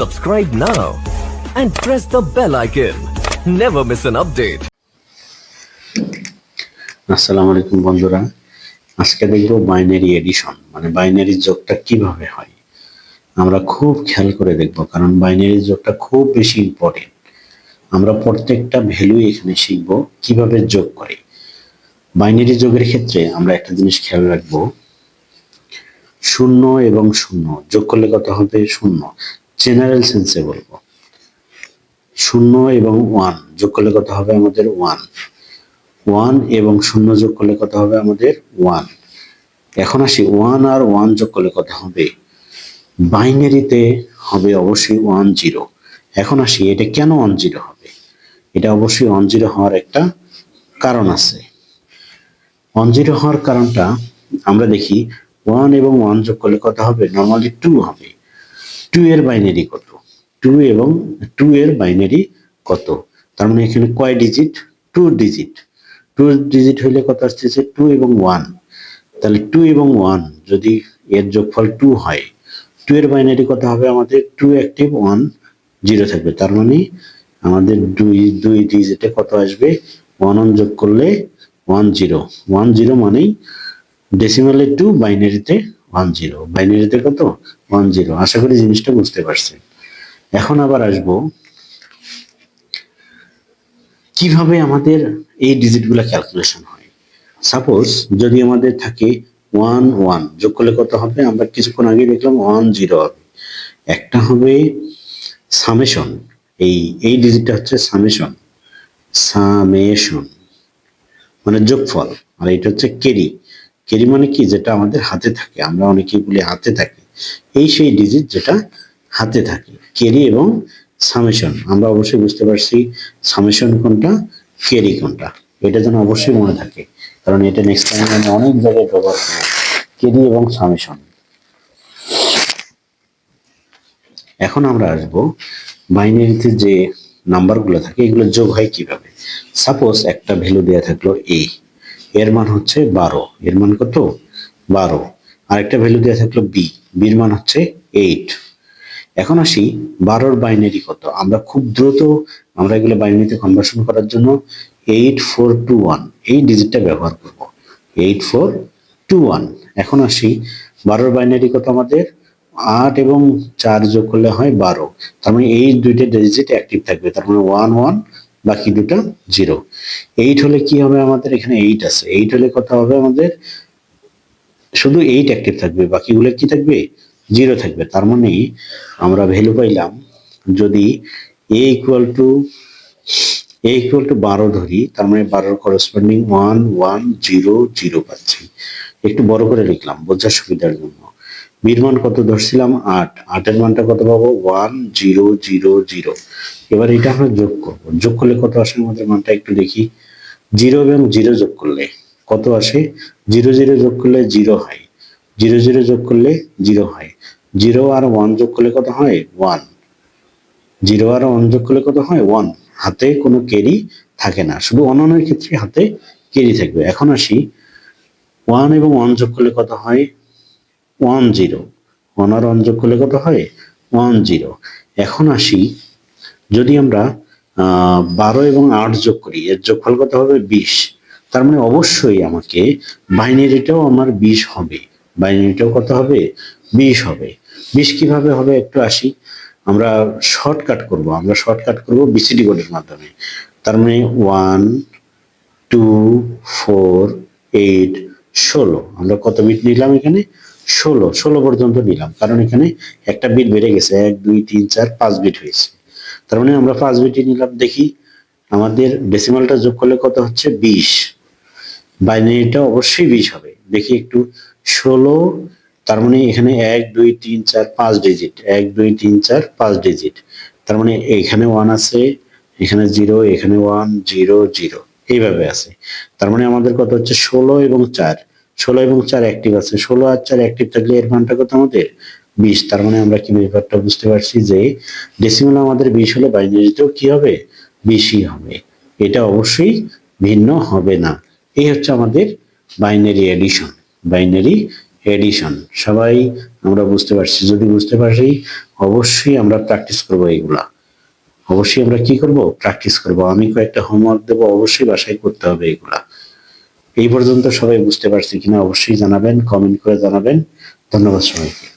Subscribe now and press the bell icon. Never miss an update. আসসালামু আলাইকুম বন্ধুরা। আজকে দেখব বাইনারি এডিশন মানে বাইনারি যোগটা কীভাবে হয়। আমরা খুব খেয়াল করে দেখব, কারণ বাইনারি যোগটা খুব বেশি ইম্পর্টেন্ট আমরা প্রত্যেকটা ভ্যালু এখানে শিখব, কীভাবে যোগ করে। বাইনারি যোগের ক্ষেত্রে আমরা একটা জিনিস খেয়াল রাখব। শূন্য এবং শূন্য, যোগ করলে কত হবে? শূন্য। জেনারেল সেন্সে বলব। শূন্য এবং ওয়ান যোগ করলে কত হবে আমাদের ওয়ান ওয়ান এবং শূন্য যোগ করলে কত হবে আমাদের ওয়ান এখন আসি ওয়ান আর ওয়ান যোগ করলে কত হবে? বাইনারিতে হবে অবশ্যই ওয়ান জিরো এখন আসি, এটা কেন ওয়ান জিরো হবে? এটা অবশ্যই ওয়ান জিরো হওয়ার একটা কারণ আছে। ওয়ান জিরো হওয়ার কারণটা আমরা দেখি ওয়ান এবং ওয়ান যোগ করলে কত হবে? নর্মালি টু হবে। টু এর বাইনারি কত? টু এবং টু এর বাইনারি কত? তার মানে এখানে কয় digit two digit two digit হইলে কত আসতেছে? টু এবং ওয়ান তাহলে টু এবং ওয়ান যদি এর যোগফল টু হয় টু এর বাইনারি কত হবে? আমাদের টু অ্যাক্টিভ ওয়ান জিরো থাকবে। তার মানে আমাদের দুই দুই ডিজিটে কত আসবে? ওয়ান ওয়ান যোগ করলে ওয়ান জিরো ওয়ান জিরো মানেই ডেসিমালে টু বাইনারিতে ওয়ান জিরো বাইনারিতে কত? ওয়ান জিরো আশা করি জিনিসটা বুঝতে পারছেন এখন আবার আসব। কীভাবে আমাদের এই ডিজিটগুলো ক্যালকুলেশন হয়? সাপোজ যদি আমাদের থাকে ওয়ান ওয়ান যোগ করলে কত হবে? আমরা কিছুক্ষণ আগে দেখলাম ওয়ান জিরো হবে। একটা হবে সামেশন এই এই ডিজিটটা হচ্ছে সামেশন সামেশন মানে যোগফল। আর এটা হচ্ছে কেরি কেরি মানে কি যেটা আমাদের হাতে থাকে? আমরা অনেকেই বলি হাতে থাকে। এই সেই ডিজিট যেটা হাতে থাকে। কেরি এবং সামেশন আমরা অবশ্যই বুঝতে পারছি সামেশন কোনটা কেরি কোনটা। এটা যেন অবশ্যই মনে থাকে। কারণ এটা নেক্সট টাইম আমি অনেক জায়গায় ব্যবহার করব। কেরি এবং সামেশন এখন আমরা আসব বাইনারিতে যে নাম্বারগুলো থাকে, এগুলো যোগ হয় কীভাবে? সাপোজ একটা ভ্যালু দেওয়া থাকল এ এর মান হচ্ছে বারো। এর মান কত? বারো। আরেকটা ভ্যালু দেওয়া থাকল বি বির মান হচ্ছে এইট এখন আসি বারোর বাইনারি কত? আমরা খুব দ্রুত আমরা এগুলো বাইনারিতে কনভার্সন করার জন্য এইট ফোর টু ওয়ান এই ডিজিটটা ব্যবহার করব। এইট ফোর টু ওয়ান এখন আসি বারোর বাইনারি কত আমাদের? আট এবং চার যোগ করলে হয় বারো। তার মানে এই দুইটা ডিজিট অ্যাক্টিভ থাকবে। তার মানে ওয়ান ওয়ান বাকি দুটো জিরো। এইট হলে কি হবে আমাদের? এখানে এইট আছে। এইট হলে কত হবে আমাদের? শুধু এইট অ্যাক্টিভ থাকবে, বাকিগুলো কি থাকবে? জিরো থাকবে। তার মানে আমরা ভ্যালু পাইলাম, যদি A equal to A equal to বারো ধরি, তার মানে বারোর corresponding one one zero zero পাচ্ছি। একটু বড় করে লিখলাম, বোঝার সুবিধার জন্য। বীর মান কত ধরছিলাম? আট। আটের মানটা কত পাবো? One, zero zero zero. এবার এটা আমরা যোগ করব। যোগ করলে কত আসে? আমাদের মানটা একটু দেখি। জিরো এবং জিরো যোগ করলে কত আসে? জিরো জিরো যোগ করলে জিরো হয়। জিরো জিরো যোগ করলে জিরো হয়। জিরো আর ওয়ান যোগ করলে কত হয়? ওয়ান। জিরো আর ওয়ান যোগ করলে কত হয়? ওয়ান। হাতে কোনো কেরি থাকে না। শুধু অন্যান্য ক্ষেত্রে হাতে কেরি থাকবে। এখন আসি। ওয়ান এবং ওয়ান যোগ করলে কত হয়? ওয়ান জিরো ওয়ান আর ওয়ান যোগ করলে কত হয়? ওয়ান জিরো এখন আসি, যদি আমরা বারো এবং আট যোগ করি, এর যোগফল কত হবে? বিশ। তার মানে অবশ্যই আমাকে বাইনারিটাও আমার বিশ হবে। বাইনারিটাও কত হবে? বিশ হবে। বিশ কীভাবে হবে? একটু আসি। আমরা শর্টকাট করব। আমরা শর্টকাট করব বিসিডি কোডের মাধ্যমে। তার মানে ওয়ান টু ফোর এইট ষোলো। আমরা কত বিট নিলাম এখানে? ষোলো ষোলো পর্যন্ত নিলাম কারণ এখানে একটা বিট বেড়ে গেছে, এক, দুই, তিন, চার, পাঁচ বিট হয়েছে। তার মানে আমরা পাঁচ বিটই নিলাম, দেখি আমাদের ডেসিমালটা যোগ করলে কত হচ্ছে? বিশ। বাইনারিটা অবশ্যই বিশ হবে। দেখি একটু, ষোলো, তার মানে এখানে এক, দুই, তিন, চার, পাঁচ ডিজিট এক, দুই, তিন, চার, পাঁচ ডিজিট তার মানে এখানে ওয়ান আছে, এখানে জিরো এখানে ওয়ান জিরো জিরো এইভাবে আছে। তার মানে আমাদের কত হচ্ছে? ষোলো এবং চার। ষোলো এবং চার অ্যাক্টিভ আছে। ষোলো আর চার অ্যাক্টিভ থাকলে এর মানটা কত আমাদের? বিশ। তার মানে আমরা কি ব্যাপারটা বুঝতে পারছি যে ডেসিমাল আমাদের বিশ হলে বাইনারিতেও কি হবে? বেশি হবে। এটা অবশ্যই ভিন্ন হবে না। এই হচ্ছে আমাদের বাইনারি এডিশন বাইনারি এডিশন সবাই আমরা বুঝতে পারছি। যদি বুঝতে পারি, অবশ্যই আমরা প্র্যাকটিস করব এইগুলা। অবশ্যই আমরা কি করব? প্র্যাকটিস করব। আমি কয়েকটা হোমওয়ার্ক দেবো। অবশ্যই বাসায় করতে হবে এগুলা এই পর্যন্ত সবাই বুঝতে পারছি কিনা অবশ্যই জানাবেন কমেন্ট করে জানাবেন। ধন্যবাদ সবাইকে।